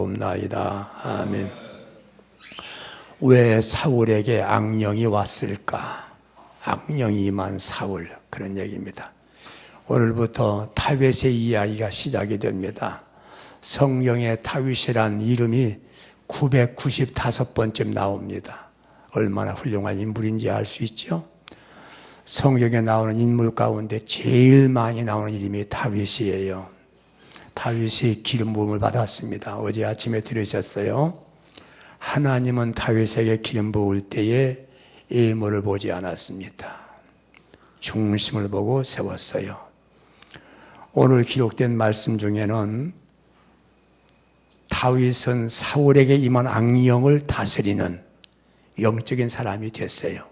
옵나이다. 아멘. 왜 사울에게 악령이 왔을까? 악령이 임한 사울 그런 얘기입니다. 오늘부터 다윗의 이야기가 시작이 됩니다. 성경에 다윗이란 이름이 995번쯤 나옵니다. 얼마나 훌륭한 인물인지 알 수 있죠? 성경에 나오는 인물 가운데 제일 많이 나오는 이름이 다윗이에요. 다윗이 기름 부음을 받았습니다. 어제 아침에 들으셨어요? 하나님은 다윗에게 기름 부을 때에 예물을 보지 않았습니다. 중심을 보고 세웠어요. 오늘 기록된 말씀 중에는 다윗은 사울에게 임한 악령을 다스리는 영적인 사람이 됐어요.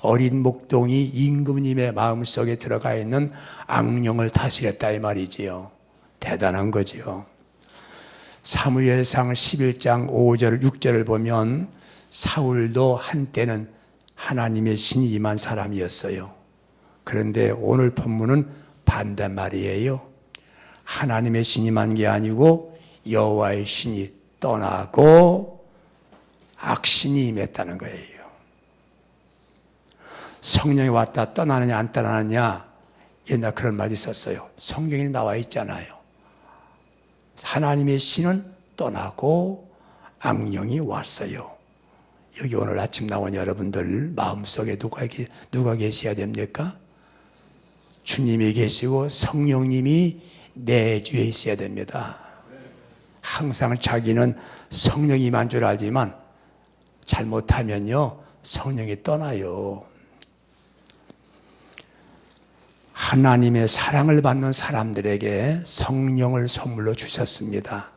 어린 목동이 임금님의 마음속에 들어가 있는 악령을 다스렸다 이 말이지요. 대단한 거지요. 사무엘상 11장 5절 6절을 보면 사울도 한때는 하나님의 신이 임한 사람이었어요. 그런데 오늘 본문은 반대말이에요. 하나님의 신이 임한 게 아니고 여호와의 신이 떠나고 악신이 임했다는 거예요. 성령이 왔다 떠나느냐 안 떠나느냐 옛날 그런 말이 있었어요. 성경에 나와 있잖아요. 하나님의 신은 떠나고 악령이 왔어요. 여기 오늘 아침 나온 여러분들 마음속에 누가, 누가 계셔야 됩니까? 주님이 계시고 성령님이 내 주에 있어야 됩니다. 항상 자기는 성령이 만 줄 알지만 잘못하면요 성령이 떠나요. 하나님의 사랑을 받는 사람들에게 성령을 선물로 주셨습니다.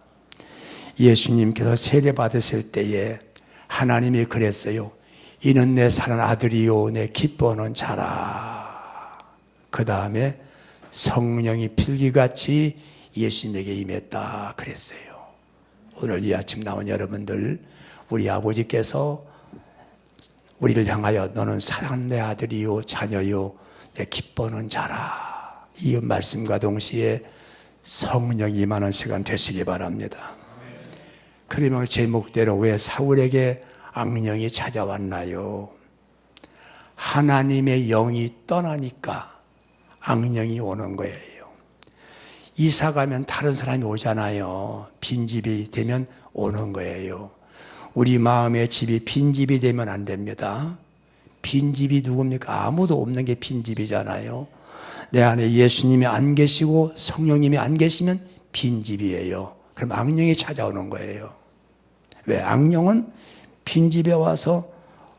예수님께서 세례 받으실 때에 하나님이 그랬어요. 이는 내 사랑 아들이요, 내 기뻐하는 자라. 그 다음에 성령이 필기같이 예수님에게 임했다. 그랬어요. 오늘 이 아침 나온 여러분들, 우리 아버지께서 우리를 향하여 너는 사랑 내 아들이요, 자녀요, 내 기뻐하는 자라. 이 말씀과 동시에 성령이 임하는 시간 되시기 바랍니다. 그러면 제목대로 왜 사울에게 악령이 찾아왔나요? 하나님의 영이 떠나니까 악령이 오는 거예요. 이사 가면 다른 사람이 오잖아요. 빈집이 되면 오는 거예요. 우리 마음의 집이 빈집이 되면 안 됩니다. 빈집이 누굽니까? 아무도 없는 게 빈집이잖아요. 내 안에 예수님이 안 계시고 성령님이 안 계시면 빈집이에요. 그럼 악령이 찾아오는 거예요. 왜? 악령은 빈집에 와서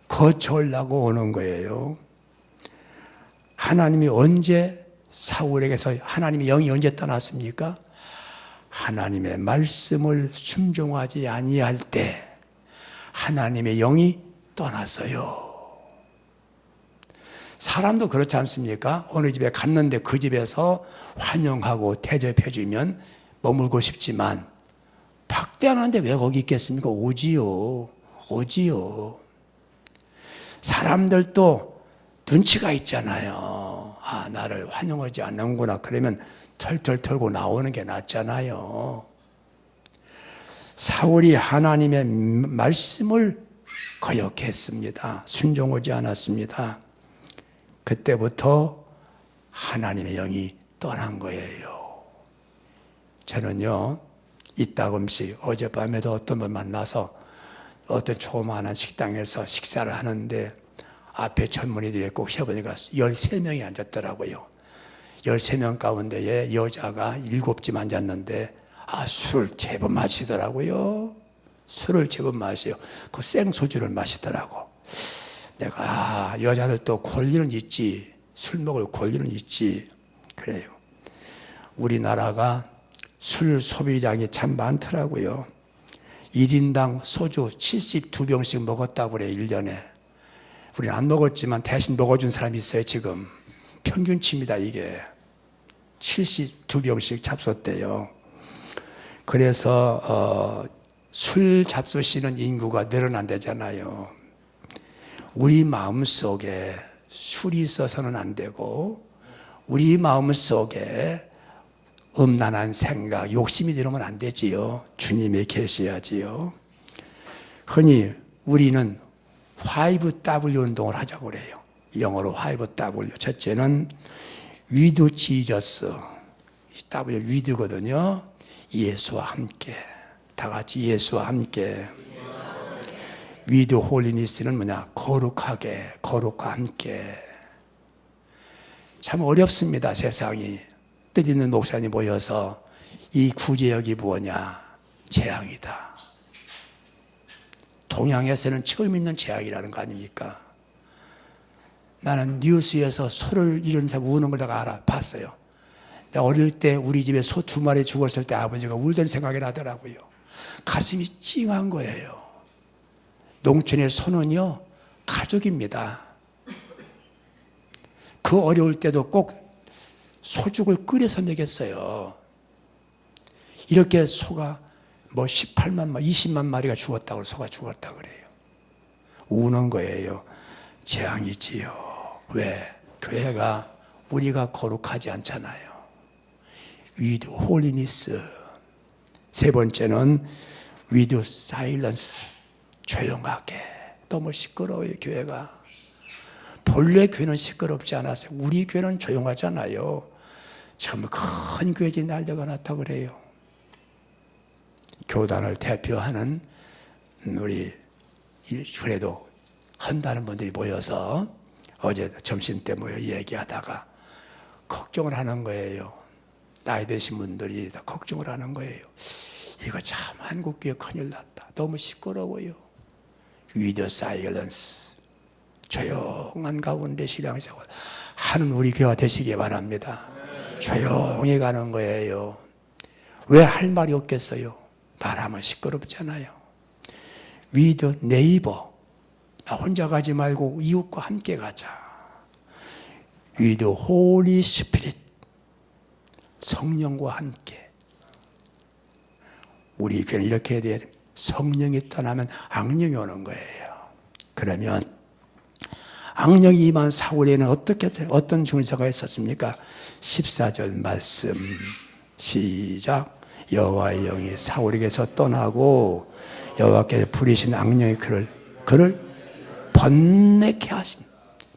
거쳐오려고 오는 거예요. 하나님이 언제 사울에게서 하나님의 영이 언제 떠났습니까? 하나님의 말씀을 순종하지 아니할 때 하나님의 영이 떠났어요. 사람도 그렇지 않습니까? 어느 집에 갔는데 그 집에서 환영하고 대접해주면 머물고 싶지만 박대하는데 왜 거기 있겠습니까? 오지요. 오지요. 사람들도 눈치가 있잖아요. 아, 나를 환영하지 않는구나. 그러면 털털 털고 나오는 게 낫잖아요. 사울이 하나님의 말씀을 거역했습니다. 순종하지 않았습니다. 그때부터 하나님의 영이 떠난 거예요. 저는요, 이따금씩 어젯밤에도 어떤 분 만나서 어떤 조그마한 식당에서 식사를 하는데 앞에 젊은이들이 꼭 세보니까 13명이 앉았더라고요. 13명 가운데에 여자가 7집 앉았는데 아, 술을 제법 마시더라고요. 술을 제법 마셔요. 그 생소주를 마시더라고. 내가 아, 여자들도 권리는 있지. 술 먹을 권리는 있지. 그래요. 우리나라가 술 소비량이 참 많더라고요. 1인당 소주 72병씩 먹었다고 그래, 1년에. 우리는 안 먹었지만 대신 먹어준 사람이 있어요, 지금. 평균치입니다, 이게. 72병씩 잡숫대요. 그래서, 어, 술 잡수시는 인구가 늘어난다잖아요. 우리 마음 속에 술이 있어서는 안 되고, 우리 마음 속에 음란한 생각, 욕심이 들으면 안 되지요. 주님이 계셔야지요. 흔히 우리는 5W 운동을 하자고 그래요. 영어로 5W. 첫째는 위드 지저스. W 위드거든요. 예수와 함께. 다 같이 예수와 함께. 위드 홀리니스는 뭐냐? 거룩하게, 거룩과 함께. 참 어렵습니다, 세상이. 뜻 있는 목사님 모여서 이 구제역이 무엇냐? 재앙이다. 동양에서는 처음 있는 재앙이라는 거 아닙니까? 나는 뉴스에서 소를 잃은 사람 우는 걸 내가 알아, 봤어요. 어릴 때 우리 집에 소 두 마리 죽었을 때 아버지가 울던 생각이 나더라고요. 가슴이 찡한 거예요. 농촌의 소는요, 가족입니다. 그 어려울 때도 꼭 소죽을 끓여서 먹였어요. 이렇게 소가 뭐 18만 마, 20만 마리가 죽었다고 소가 죽었다 그래요. 우는 거예요. 재앙이지요. 왜? 교회가 우리가 거룩하지 않잖아요. 위드 홀리니스. 세 번째는 위드 사일런스. 조용하게. 너무 시끄러워요, 교회가. 본래 교회는 시끄럽지 않았어요. 우리 교회는 조용하잖아요. 처음 큰 교회지 날려가 났다 그래요. 교단을 대표하는 우리 그래도 한다는 분들이 모여서 어제 점심 때 모여 얘기하다가 걱정을 하는 거예요. 나이 드신 분들이 다 걱정을 하는 거예요. 이거 참 한국교회 큰일 났다. 너무 시끄러워요. 위더 사이런스. 조용한 가운데 신앙생활 하는 우리 교회가 되시기 바랍니다. 조용히 가는 거예요. 왜 할 말이 없겠어요? 말하면 시끄럽잖아요. 위더 네이버. 나 혼자 가지 말고 이웃과 함께 가자. 위더 홀리 스피릿. 성령과 함께. 우리 교회는 이렇게 해야 돼. 성령이 떠나면 악령이 오는 거예요. 그러면 악령이 임한 사울에는 어떻게 어떤 증서가 있었습니까? 14절 말씀 시작 여호와의 영이 사울에게서 떠나고 여호와께서 부리신 악령이 그를 그를 번뇌케 하심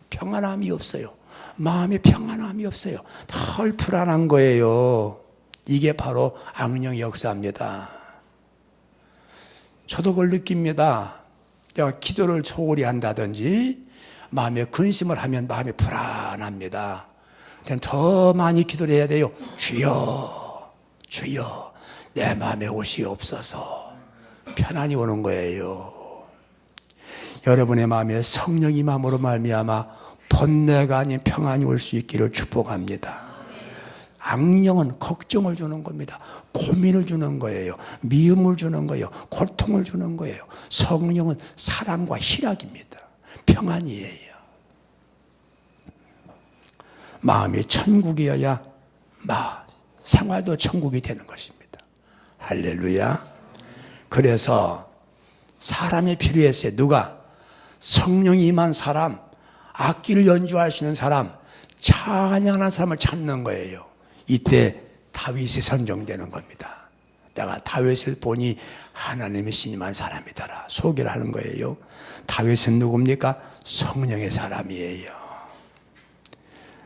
평안함이 없어요. 마음에 평안함이 없어요. 덜 불안한 거예요. 이게 바로 악령 역사입니다. 저도 그걸 느낍니다. 내가 기도를 소홀히 한다든지 마음에 근심을 하면 마음이 불안합니다. 더 많이 기도를 해야 돼요. 주여, 주여, 내 마음에 없어서 편안히 오는 거예요. 여러분의 마음에 성령이 마음으로 말미암아 번뇌가 아닌 평안이 올 수 있기를 축복합니다. 악령은 걱정을 주는 겁니다. 고민을 주는 거예요. 미움을 주는 거예요. 고통을 주는 거예요. 성령은 사랑과 희락입니다. 평안이에요. 마음이 천국이어야 마 생활도 천국이 되는 것입니다. 할렐루야. 그래서 사람이 필요했어요. 누가 성령이 임한 사람, 악기를 있는 사람, 찬양하는 사람을 찾는 거예요. 이때 다윗이 선정되는 겁니다. 내가 다윗을 보니 하나님의 신임한 사람이더라. 소개를 하는 거예요. 다윗은 누굽니까? 성령의 사람이에요.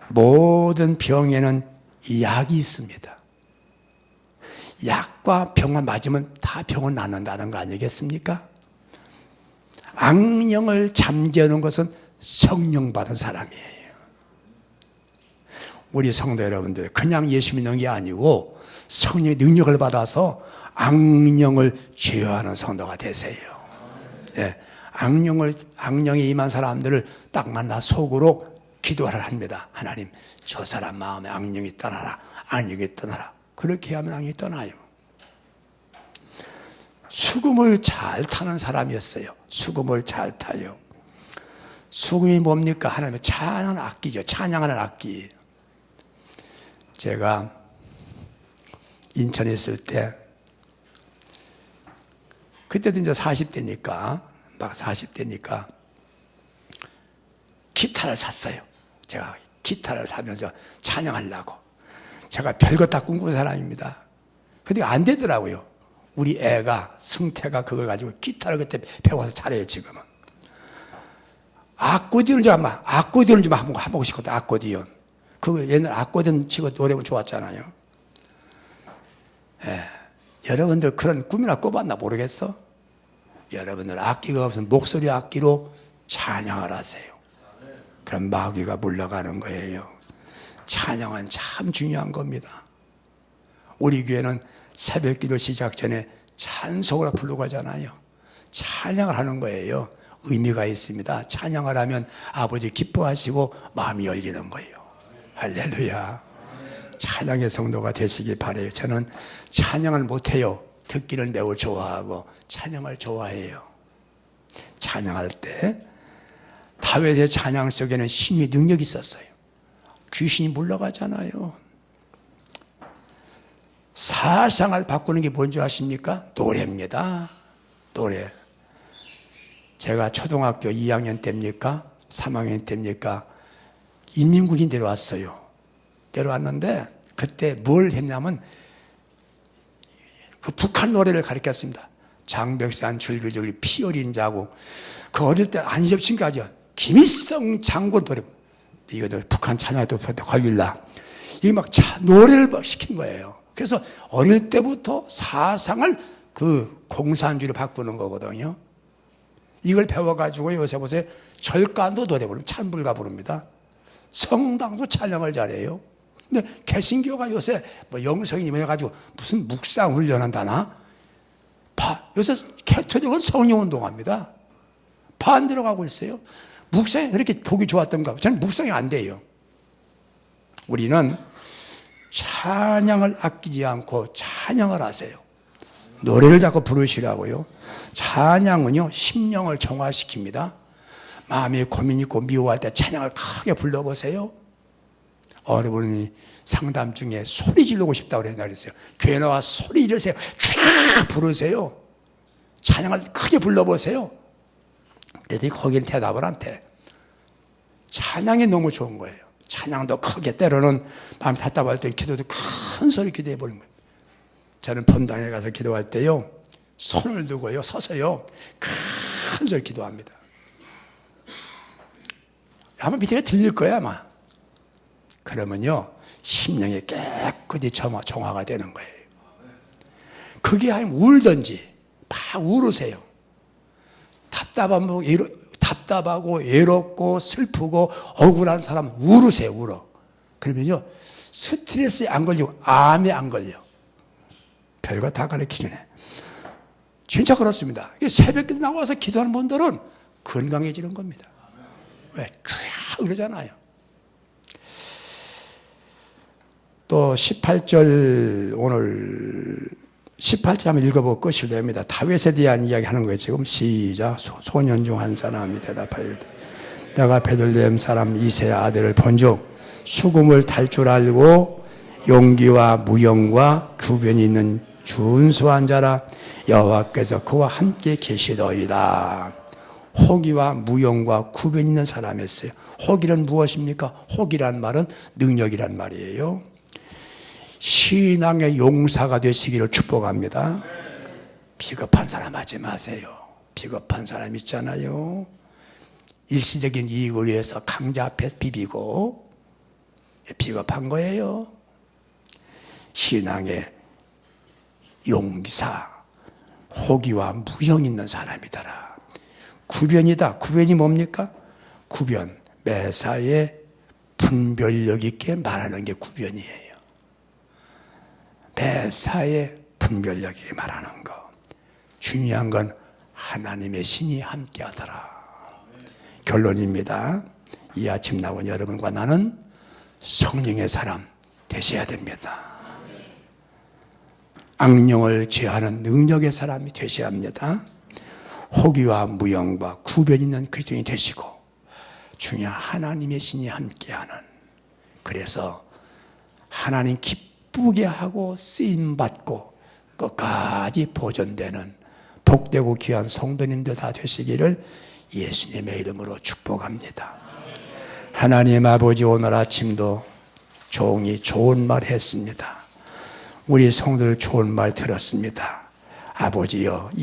모든 병에는 약이 있습니다. 약과 병을 맞으면 다 병은 낫는다는 거 아니겠습니까? 악령을 잠재우는 것은 성령 받은 사람이에요. 우리 성도 여러분들 그냥 예수 믿는 게 아니고 성령의 능력을 받아서 악령을 제어하는 성도가 되세요. 네, 악령을 악령에 임한 사람들을 딱 만나 속으로 기도를 합니다. 하나님, 저 사람 마음에 악령이 떠나라. 악령이 떠나라. 그렇게 하면 악령이 떠나요. 수금을 잘 타는 사람이었어요. 수금을 잘 타요. 수금이 뭡니까? 하나님의 찬양하는 악기죠. 찬양하는 악기. 제가 인천에 있을 때 그때도 이제 40대니까 막 40대니까 기타를 샀어요. 제가 기타를 사면서 찬양하려고 제가 별것 다 꿈꾸는 사람입니다. 근데 안 되더라고요. 우리 애가, 승태가 그걸 가지고 기타를 그때 배워서 잘해요, 지금은. 아코디언을 좀 한번, 아코디언을 좀 한번 해보고 싶거든, 아코디언. 그거 옛날 아코디언 치고 노래가 좋았잖아요. 예. 여러분들 그런 꿈이나 꿔봤나 모르겠어? 여러분들 악기가 없으면 목소리 악기로 찬양을 하세요. 그럼 마귀가 물러가는 거예요. 찬양은 참 중요한 겁니다. 우리 교회는 새벽 기도 시작 전에 찬송을 부르고 하잖아요. 찬양을 하는 거예요. 의미가 있습니다. 찬양을 하면 아버지 기뻐하시고 마음이 열리는 거예요. 할렐루야. 찬양의 성도가 되시기 바래요. 저는 찬양을 못해요. 듣기는 매우 좋아하고 찬양을 좋아해요. 찬양할 때 다윗의 찬양 속에는 신의 능력이 있었어요. 귀신이 물러가잖아요. 사상을 바꾸는 게 뭔지 아십니까? 노래입니다. 노래. 제가 초등학교 2학년 때입니까? 3학년 때입니까? 인민군이 내려왔어요. 내려왔는데 그때 뭘 했냐면 그 북한 노래를 가르쳤습니다. 장백산 줄기줄기 피 어린 자고 그 어릴 때 안희접친까지 김일성 장군 노래 이거 북한 찬양도 걸릴라 이게 막 차, 노래를 막 시킨 거예요. 그래서 어릴 때부터 사상을 그 공산주의로 바꾸는 거거든요. 이걸 배워가지고 요새 보세요. 절간도 노래 부르면 찬불가 부릅니다. 성당도 찬양을 잘해요. 근데 개신교가 요새 뭐 영성이 해가지고 무슨 묵상 훈련한다나? 바, 요새 캐토릭은 성령 운동합니다. 반대로 가고 있어요. 묵상이 그렇게 보기 좋았던가? 저는 묵상이 안 돼요. 우리는 찬양을 아끼지 않고 찬양을 하세요. 노래를 자꾸 부르시라고요. 찬양은요, 심령을 정화시킵니다. 마음에 고민 있고 미워할 때 찬양을 크게 불러보세요. 어느 분이 상담 중에 소리 지르고 싶다고 그랬어요. 교회 나와 소리 지르세요. 쫙 부르세요. 찬양을 크게 불러보세요. 그랬더니 거기는 대답을 안 돼. 찬양이 너무 좋은 거예요. 찬양도 크게 때로는 마음 답답할 때 기도도 큰 소리 기도해 버린 거예요. 저는 본당에 가서 기도할 때요. 손을 두고요. 서서요. 큰 소리 기도합니다. 아마 밑에 들릴 거야 아마. 그러면요. 심령이 깨끗이 정화, 정화가 되는 거예요. 그게 아니면 울든지 막 울으세요. 답답하고, 답답하고 외롭고 슬프고 억울한 사람 울으세요, 울어. 그러면요. 스트레스에 안 걸리고 암에 안 걸려. 별거 다 가르치긴 해. 진짜 그렇습니다. 새벽에 나와서 기도하는 분들은 건강해지는 겁니다. 왜? 쫙 그러잖아요. 또 18절 오늘 18절 한번 읽어보고 끝이 됩니다. 다윗에 대한 이야기 하는 거예요. 지금 시작. 소년 중 한 사람이 대답하여 내가 베들레헴 사람 이세 아들을 본즉 수금을 탈 줄 알고 용기와 무용과 구변이 있는 준수한 자라 여호와께서 그와 함께 계시더이다. 호기와 무용과 구변 있는 사람이었어요. 호기는 무엇입니까? 호기란 말은 능력이란 말이에요. 신앙의 용사가 되시기를 축복합니다. 비겁한 사람 하지 마세요. 비겁한 사람 있잖아요. 일시적인 이익을 위해서 강자 앞에 비비고 비겁한 거예요. 신앙의 용사, 호기와 무형 있는 사람이더라. 구변이다. 구변이 뭡니까? 구변. 매사에 분별력 있게 말하는 게 구변이에요. 매사에 분별력 있게 말하는 거. 중요한 건 하나님의 신이 함께 하더라. 결론입니다. 이 아침 나온 여러분과 나는 성령의 사람 되셔야 됩니다. 악령을 제하는 능력의 사람이 되셔야 합니다. 호기와 무영과 구변 있는 그리스도인이 되시고 중요한 하나님의 신이 함께하는 그래서 하나님 기쁘게 하고 쓰임 받고 끝까지 보존되는 복되고 귀한 성도님들 다 되시기를 예수님의 이름으로 축복합니다. 하나님 아버지 오늘 아침도 종이 좋은 말 했습니다. 우리 성도들 좋은 말 들었습니다. 아버지여, 이